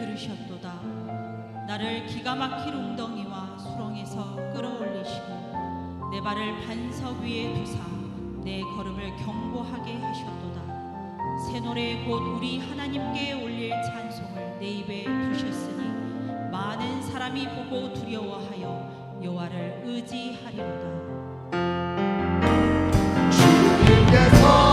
들으셨도다. 나를 기가 막힐 웅덩이와 수렁에서 끌어올리시고 내 발을 반석 위에 두사 내 걸음을 경고하게 하셨도다. 새 노래 곧 우리 하나님께 올릴 찬송을 내 입에 두셨으니 많은 사람이 보고 두려워하여 여호와를 의지하리로다. 주님께서